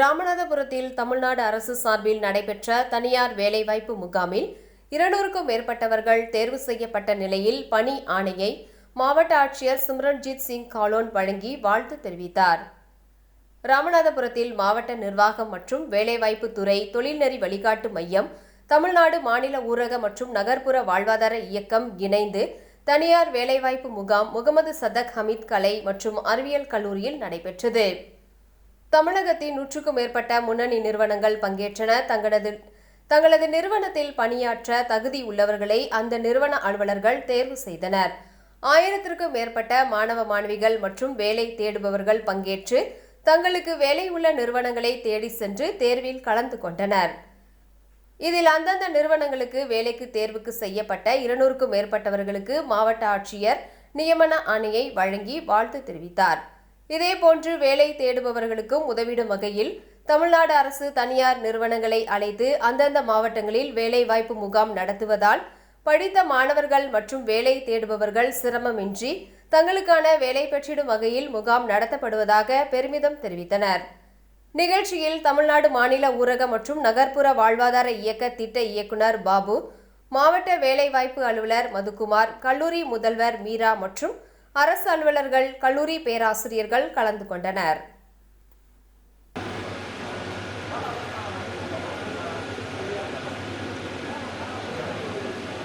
ராமநாதபுரத்தில் தமிழ்நாடு அரசு சார்பில் நடைபெற்ற தனியார் வேலைவாய்ப்பு முகாமில் இருநூறுக்கும் மேற்பட்டவர்கள் தேர்வு செய்யப்பட்ட நிலையில் பணி ஆணையை மாவட்ட ஆட்சியர் சிம்ரன்ஜித் சிங் காலோன் வழங்கி வாழ்த்து தெரிவித்தார். ராமநாதபுரத்தில் மாவட்ட நிர்வாகம் மற்றும் வேலைவாய்ப்பு துறை தொழில்நெறி வழிகாட்டு மையம் தமிழ்நாடு மாநில ஊரக மற்றும் நகர்ப்புற வாழ்வாதார இயக்கம் இணைந்து தனியார் வேலைவாய்ப்பு முகாம் முகமது சதக் ஹமீத் கலை மற்றும் அறிவியல் கல்லூரியில் நடைபெற்றது. தமிழகத்தின் நூற்றுக்கும் மேற்பட்ட முன்னணி நிறுவனங்கள் பங்கேற்றன. தங்களது தங்களது நிறுவனத்தில் பணியாற்ற தகுதி உள்ளவர்களை அந்த நிறுவன அலுவலர்கள் தேர்வு செய்தனர். ஆயிரத்திற்கும் மேற்பட்ட மாணவ மாணவிகள் மற்றும் வேலை தேடுபவர்கள் பங்கேற்று தங்களுக்கு வேலை உள்ள நிறுவனங்களை தேடி சென்று தேர்வில் கலந்து கொண்டனர். இதில் அந்தந்த நிறுவனங்களுக்கு வேலைக்கு தேர்வுக்கு செய்யப்பட்ட இருநூறுக்கும் மேற்பட்டவர்களுக்கு மாவட்ட ஆட்சியர் நியமன ஆணையை வழங்கி வாழ்த்து தெரிவித்தார். இதேபோன்று வேலை தேடுபவர்களுக்கும் உதவிடும் வகையில் தமிழ்நாடு அரசு தனியார் நிறுவனங்களை அழைத்து அந்தந்த மாவட்டங்களில் வேலைவாய்ப்பு முகாம் நடத்துவதால் படித்த மாணவர்கள் மற்றும் வேலை தேடுபவர்கள் சிரமமின்றி தங்களுக்கான வேலை பெற்றிடும் வகையில் முகாம் நடத்தப்படுவதாக பெருமிதம் தெரிவித்தனர். நிகழ்ச்சியில் தமிழ்நாடு மாநில ஊரக மற்றும் நகர்ப்புற வாழ்வாதார இயக்க திட்ட இயக்குனர் பாபு மாவட்ட வேலைவாய்ப்பு அலுவலர் மதுகுமார் கல்லூரி முதல்வர் மீரா மற்றும் அரசு அலுவலர்கள் கல்லூரி பேராசிரியர்கள் கலந்து கொண்டனர்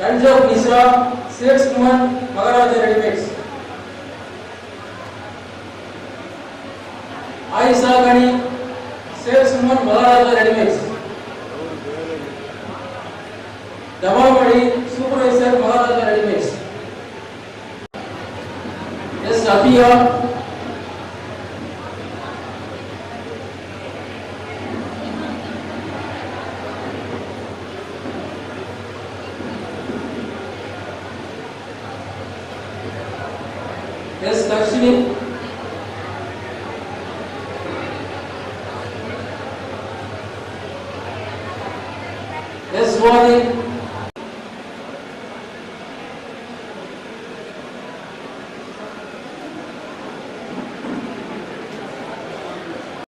ரஞ்சோக் மிஸ்ரா சிரேஷ் குமார் மகாராஜா ரெடிமேட்ஸ் ஆயிஷா கனி சிரேஷ் குமார் மகாராஜா ரெடிமேட்ஸ் தவாமணி প্রিয় Yes, Lakshmi. Yes, Swami.